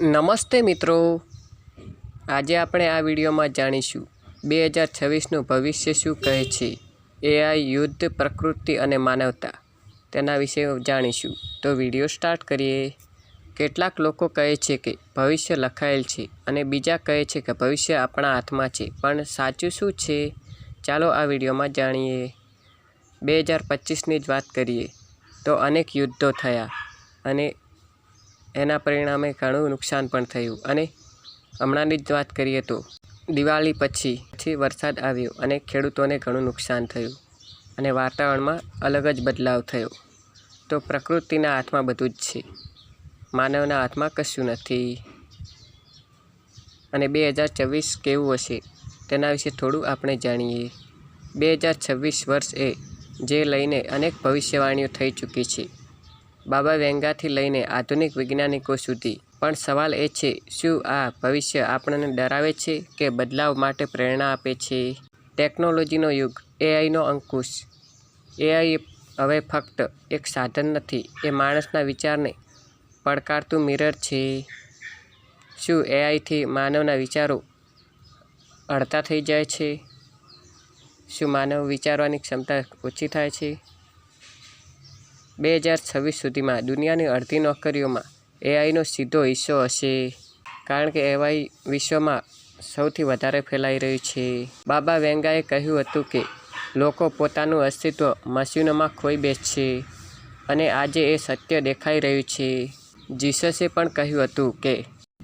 નમસ્તે મિત્રો. આજે આપણે આ વિડીયોમાં જાણીશું બે હજાર છવ્વીસનું ભવિષ્ય શું કહે છે? એઆઈ યુદ્ધ, પ્રકૃતિ અને માનવતા. તેના વિશે જાણીશું. તો વીડિયો સ્ટાર્ટ કરીએ. કેટલાક લોકો કહે છે કે ભવિષ્ય લખાયેલ છે અને બીજા કહે છે કે ભવિષ્ય આપણા હાથમાં છે. પણ સાચું શું છે? ચાલો આ વિડીયોમાં જાણીએ. બે હજાર પચીસની જ વાત કરીએ. તો અનેક યુદ્ધો થયા અને એના પરિણામે ઘણું નુકસાન પણ થયું. અને હમણાંની જ વાત કરીએ તો, દિવાળી પછી પછી વરસાદ આવ્યો અને ખેડૂતોને ઘણું નુકસાન થયું અને વાતાવરણમાં અલગ જ બદલાવ થયો. તો પ્રકૃતિના હાથમાં બધું જ છે. માનવના હાથમાં કશું નથી. અને બે હજાર છવ્વીસ કેવું હશે તેના વિશે થોડું આપણે જાણીએ. બે હજાર છવ્વીસ વર્ષ એ જે લઈને અનેક ભવિષ્યવાણીઓ થઈ ચૂકી છે. બાબા વેંગાથી લઈને આધુનિક વૈજ્ઞાનિકો સુધી. પણ સવાલ એ છે, શું આ ભવિષ્ય આપણને ડરાવે છે કે બદલાવ માટે પ્રેરણા આપે છે? ટેકનોલોજીનો યુગ, એઆઈનો અંકુશ. એઆઈ હવે ફક્ત એક સાધન નથી, એ માણસના વિચારને પડકારતું મિરર છે. શું એઆઈથી માનવના વિચારો અડધા થઈ જાય છે? શું માનવ વિચારવાની ક્ષમતા ઓછી થાય છે? બે હજાર છવ્વીસ સુધીમાં દુનિયાની અડધી નોકરીઓમાં એઆઈનો સીધો હિસ્સો હશે. કારણ કે એઆઈ વિશ્વમાં સૌથી વધારે ફેલાઈ રહ્યું છે. બાબા વેંગાએ કહ્યું હતું કે, લોકો પોતાનું અસ્તિત્વ મશીનોમાં ખોઈ બેસશે. અને આજે એ સત્ય દેખાઈ રહ્યું છે. જીસસે પણ કહ્યું હતું કે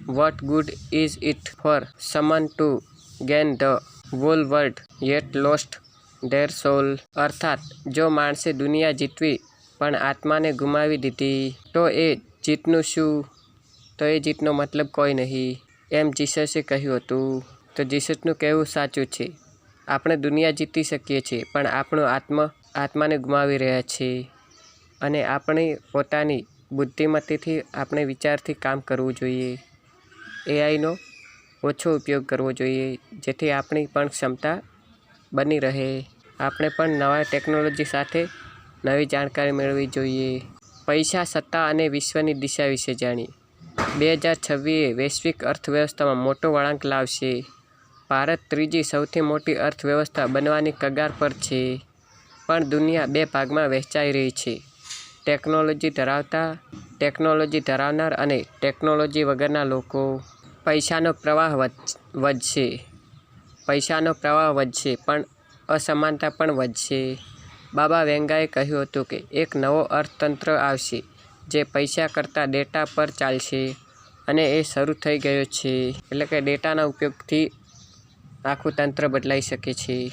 what good is it for someone to gain the whole world yet lost their soul અર્થાત, જો માણસે દુનિયા જીતવી પણ આત્માને ગુમાવી દીધી. તો એ જીતનું શું? તો એ જીતનો મતલબ કોઈ નહીં. એમ જીસસે કહ્યું હતું. તો જીસસનું કહેવું સાચું છે. આપણે દુનિયા જીતી શકીએ છીએ, પણ આપણો આત્મ, આત્માને ગુમાવી રહ્યા છીએ. અને આપણી પોતાની બુદ્ધિમતીથી આપણે વિચારથી કામ કરવું જોઈએ. એઆઈનો ઓછો ઉપયોગ કરવો જોઈએ, જેથી આપણી પણ ક્ષમતા બની રહે. આપણે પણ નવા ટેકનોલોજી સાથે નવી જાણકારી મેળવવી જોઈએ. પૈસા સત્તા અને વિશ્વની દિશા વિશે જાણીએ બે હજાર છવ્વીસે વૈશ્વિક અર્થવ્યવસ્થામાં મોટો વળાંક લાવશે. ભારત ત્રીજી સૌથી મોટી અર્થવ્યવસ્થા બનવાની કગાર પર છે. પણ દુનિયા બે ભાગમાં વહેંચાઈ રહી છે. ટેકનોલોજી ધરાવતા, ટેકનોલોજી ધરાવનાર અને ટેકનોલોજી વગરના લોકો. પૈસાનો પ્રવાહ વધશે. પૈસાનો પ્રવાહ વધશે, પણ અસમાનતા પણ વધશે. બાબા વેંગાએ કહ્યું હતું કે, એક નવો અર્થતંત્ર આવશે, જે પૈસા કરતાં ડેટા પર ચાલશે અને એ શરૂ થઈ ગયો છે. એટલે કે ડેટાના ઉપયોગથી આખું તંત્ર બદલાઈ શકે છે.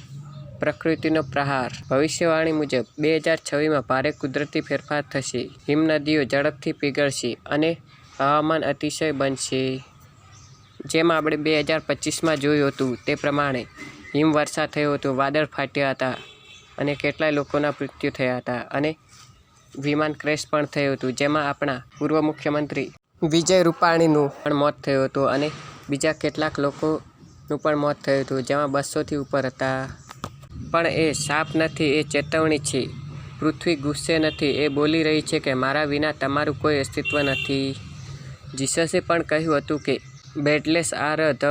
પ્રકૃતિનો પ્રહાર. ભવિષ્યવાણી મુજબ, બે હજાર છવ્વીસમાં ભારે કુદરતી ફેરફાર થશે. હિમનદીઓ ઝડપથી પીગળશે અને હવામાન અતિશય બનશે. જેમ આપણે બે હજાર પચીસમાં જોયું હતું તે પ્રમાણે, હિમવર્ષા થયો હતો, વાદળ ફાટ્યા હતા અને કેટલાય લોકોના મૃત્યુ થયા હતા અને વિમાન ક્રેશ પણ થયું હતું, જેમાં આપણા પૂર્વ મુખ્યમંત્રી વિજય રૂપાણીનું પણ મોત થયું હતું અને બીજા કેટલાક લોકોનું પણ મોત થયું હતું, જેમાં બસોથી ઉપર હતા. પણ એ સાપ નથી, એ ચેતવણી છે. પૃથ્વી ગુસ્સે નથી, એ બોલી રહી છે કે મારા વિના તમારું કોઈ અસ્તિત્વ નથી. જીસસે પણ કહ્યું હતું કે, blessed are the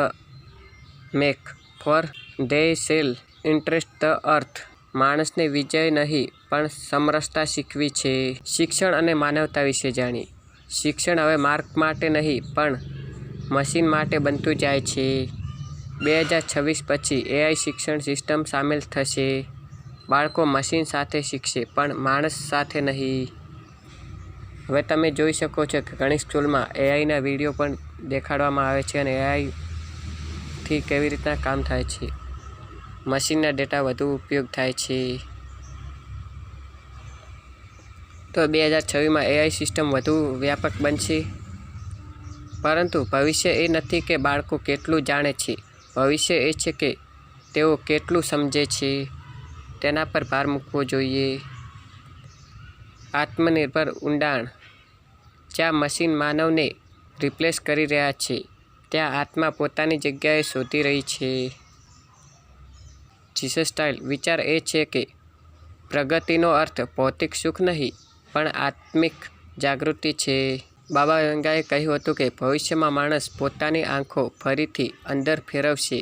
meek for they shall interest the earth. માણસને વિજય નહીં, પણ સમરસતા શીખવી છે. શિક્ષણ અને માનવતા વિશે જાણી. શિક્ષણ હવે માર્ક માટે નહીં, પણ મશીન માટે બનતું જાય છે. બે હજાર છવ્વીસ પછી એઆઈ શિક્ષણ સિસ્ટમ સામેલ થશે. બાળકો મશીન સાથે શીખશે, પણ માણસ સાથે નહીં. હવે તમે જોઈ શકો છો કે ઘણી સ્કૂલમાં એઆઈના વીડિયો પણ દેખાડવામાં આવે છે અને એઆઈથી કેવી રીતના કામ થાય છે. મશીનના ડેટા વધુ ઉપયોગ થાય છે. તો બે હજાર છવ્વીસમાં એઆઈ સિસ્ટમ વધુ વ્યાપક બનશે. પરંતુ ભવિષ્ય એ નથી કે બાળકો કેટલું જાણે છે. ભવિષ્ય એ છે કે તેઓ કેટલું સમજે છે. તેના પર ભાર મૂકવો જોઈએ. આત્મનિર્ભર ઊંડાણ. જ્યાં મશીન માનવને રિપ્લેસ કરી રહ્યા છે, ત્યાં આત્મા પોતાની જગ્યાએ શોધી રહી છે. જીસસ સ્ટાઇલ વિચાર એ છે કે પ્રગતિનો અર્થ ભૌતિક સુખ નહીં, પણ આત્મિક જાગૃતિ છે. બાબા ગંગાએ કહ્યું હતું કે ભવિષ્યમાં માણસ પોતાની આંખો ફરીથી અંદર ફેરવશે.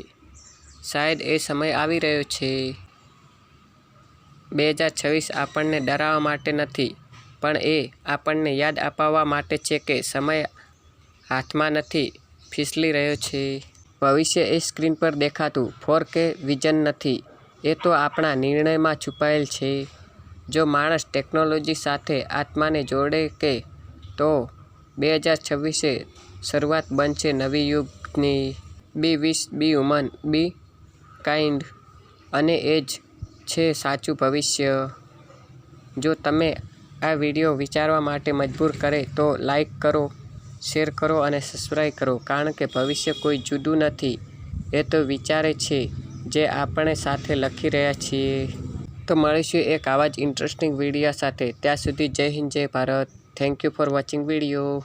શાયદ એ સમય આવી રહ્યો છે. બે હજાર છવ્વીસ આપણને ડરાવવા માટે નથી, પણ એ આપણને યાદ અપાવવા માટે છે કે સમય હાથમાં નથી, ફિસલી રહ્યો છે. ભવિષ્ય એ સ્ક્રીન પર દેખાતું ફોર કે વિઝન નથી. એ તો આપણા નિર્ણયમાં છુપાયેલ છે. જો માણસ ટેકનોલોજી સાથે આત્માને જોડે કે, તો બે હજાર છવ્વીસે શરૂઆત બનશે નવી યુગની. Be wise, be human be kind. અને એ જ છે સાચું ભવિષ્ય. જો તમે આ વીડિયો વિચારવા માટે મજબૂર કરે તો લાઈક કરો. શેર કરો અને સબસ્ક્રાઈબ કરો, કારણ કે ભવિષ્ય કોઈ જુદું નથી. એ તો વિચારે છે જે આપણે સાથે લખી રહ્યા છીએ. તો મળીશું એક આવા જ ઇન્ટરેસ્ટિંગ વીડિયો સાથે. ત્યાં સુધી જય હિન્દ, જય Bharat. Thank you for watching video